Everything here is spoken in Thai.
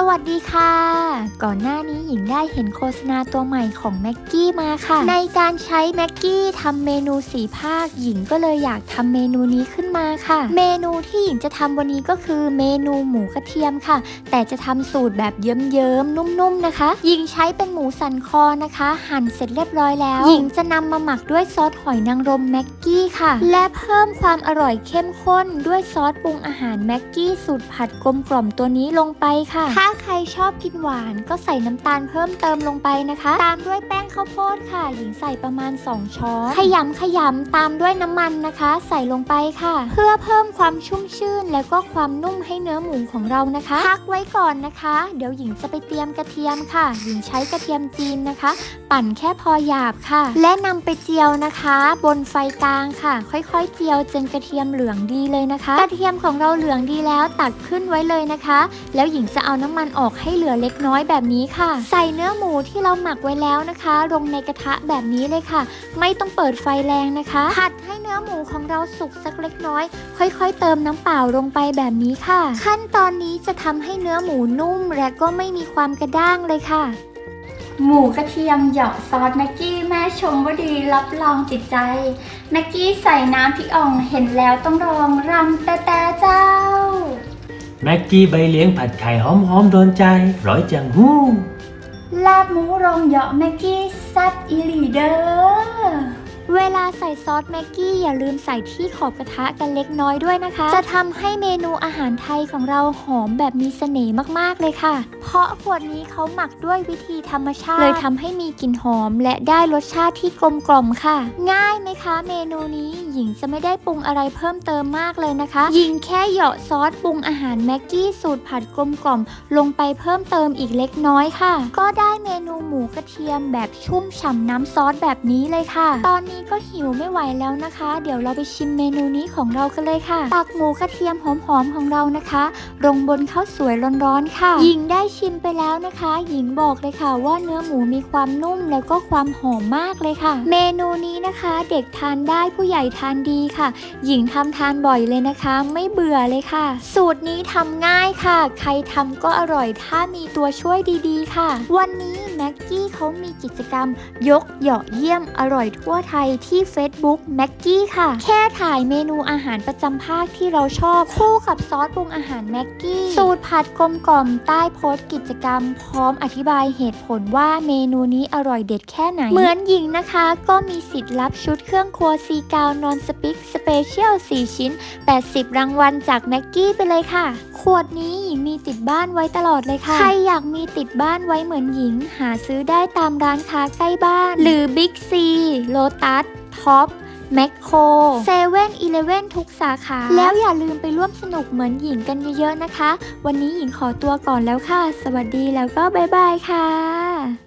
สวัสดีค่ะ ก่อนหน้านี้หญิงได้เห็นโฆษณาตัวใหม่ของแม็กกี้มาค่ะ ในการใช้แม็กกี้ทำเมนูสีภาค หญิงก็เลยอยากทำเมนูนี้ขึ้นมาค่ะ เมนูที่หญิงจะทำวันนี้ก็คือเมนูหมูกระเทียมค่ะ แต่จะทำสูตรแบบเยิ้มๆนุ่มๆนะคะ หญิงใช้เป็นหมูสันคอนะคะ หั่นเสร็จเรียบร้อยแล้ว หญิงจะนำมาหมักด้วยซอสหอยนางรมแม็กกี้ค่ะ และเพิ่มความอร่อยเข้มข้นด้วยซอสปรุงอาหารแม็กกี้สูตรผัดกลมกล่อมตัวนี้ลงไปค่ะาใครชอบกินหวานก็ใส่น้ำตาลเพิ่มเติมลงไปนะคะ ตามด้วยแป้งข้าวโพดค่ะ หญิงใส่ประมาณ 2 ช้อน ขยำขยำตามด้วยน้ำมันนะคะ ใส่ลงไปค่ะ เพื่อเพิ่มความชุ่มชื่น แล้วก็ความนุ่มให้เนื้อหมูของเรานะคะพักไว้ก่อนนะคะ เดี๋ยวหญิงจะไปเตรียมกระเทียมค่ะ หญิงใช้กระเทียมจีนนะคะ ปั่นแค่พอหยาบค่ะ และนำไปเจียวนะคะ บนไฟกลางค่ะ ค่อยๆ เจียวจนกระเทียมเหลืองดีเลยนะคะ กระเทียมของเราเหลืองดีแล้วตักขึ้นไว้เลยนะคะ แล้วหญิงจะเอาน้ำมันออกให้เหลือเล็กน้อยแบบนี้ค่ะ ใส่เนื้อหมูที่เราหมักไว้แล้วนะคะ ลงในกระทะแบบนี้เลยค่ะ ไม่ต้องเปิดไฟแรงนะคะผัดให้เนื้อหมูของเราสุกสักเล็กน้อย ค่อยๆ เติมน้ำเปล่าลงไปแบบนี้ค่ะ ขั้นตอนนี้จะทำให้เนื้อหมูนุ่มและก็ไม่มีความกระด้างเลยค่ะหมูกระเทียมหยาะซอสแม็กกี้แม่ชมว่าดีรับรองติดใจแม็กกี้ใส่น้ำพริกอ่องเห็นแล้วต้องลองรำแต่แต่ แม็กกี้ใบเลี้ยงผัดไข่หอมหอมๆโดนใจ ร้อยจังหู้ ลาบหมูรองเหยาะแม็กกี้แซับอีหลีเดอร์ เวลาใส่ซอสแม็กกี้อย่าลืมใส่ที่ขอบกระทะกันเล็กน้อยด้วยนะคะ จะทำให้เมนูอาหารไทยของเราหอมแบบมีเสน่ห์มากๆเลยค่ะ เพราะขวดนี้เขาหมักด้วยวิธีธรรมชาติ เลยทำให้มีกลิ่นหอมและได้รสชาติที่กลมกล่อมค่ะ ง่ายไหมคะเมนูนี้หญิงจะไม่ได้ปรุงอะไรเพิ่มเติมมากเลยนะคะ หญิงแค่เหยาะซอสปรุงอาหารแม็กกี้สูตรผัดกลมกล่อม ลงไปเพิ่มเติมอีกเล็กน้อยค่ะ ก็ได้เมนูหมูกระเทียมแบบชุ่มฉ่ำน้ำซอสแบบนี้เลยค่ะ ตอนนี้ก็หิวไม่ไหวแล้วนะคะ เดี๋ยวเราไปชิมเมนูนี้ของเรากันเลยค่ะตักหมูกระเทียมหอมๆของเรานะคะลงบนข้าวสวยร้อนๆค่ะ หญิงได้ชิมไปแล้วนะคะ หญิงบอกเลยค่ะว่าเนื้อหมูมีความนุ่มแล้วก็ความหอมมากเลยค่ะ เมนูนี้นะคะ เด็กทานได้ผู้ใหญ่ทานดีค่ะ หญิงทำทานบ่อยเลยนะคะ ไม่เบื่อเลยค่ะ สูตรนี้ทำง่ายค่ะ ใครทำก็อร่อยถ้ามีตัวช่วยดีๆ ค่ะ วันนี้ แม็กกี้เขามีกิจกรรม ยกเหยาะเยี่ยมอร่อยทั่วไทยที่ Facebook แม็กกี้ค่ะ แค่ถ่ายเมนูอาหารประจำภาคที่เราชอบ คู่กับซอสปรุงอาหารแม็กกี้ สูตรผัดกลมกล่อมใต้โพสต์กิจกรรม พร้อมอธิบายเหตุผลว่าเมนูนี้อร่อยเด็ดแค่ไหน เหมือนหญิงนะคะ ก็มีสิทธิ์รับชุดเครื่องครัวซีกาวนอนสปิกสเปเชียล4ชิ้น 80 รางวัลจากแม็กกี้ไปเลยค่ะ วดนี้หญิงมีติดบ้านไว้ตลอดเลยค่ะ ใครอยากมีติดบ้านไว้เหมือนหญิง หาซื้อได้ตามร้านค้าใกล้บ้าน หรือบิ๊กซีโลตัสท็อปแมคโครเซเว่นอีเลเว่นทุกสาขา แล้วอย่าลืมไปร่วมสนุกเหมือนหญิงกันเยอะๆนะคะ วันนี้หญิงขอตัวก่อนแล้วค่ะ สวัสดีแล้วก็บ๊ายบายค่ะ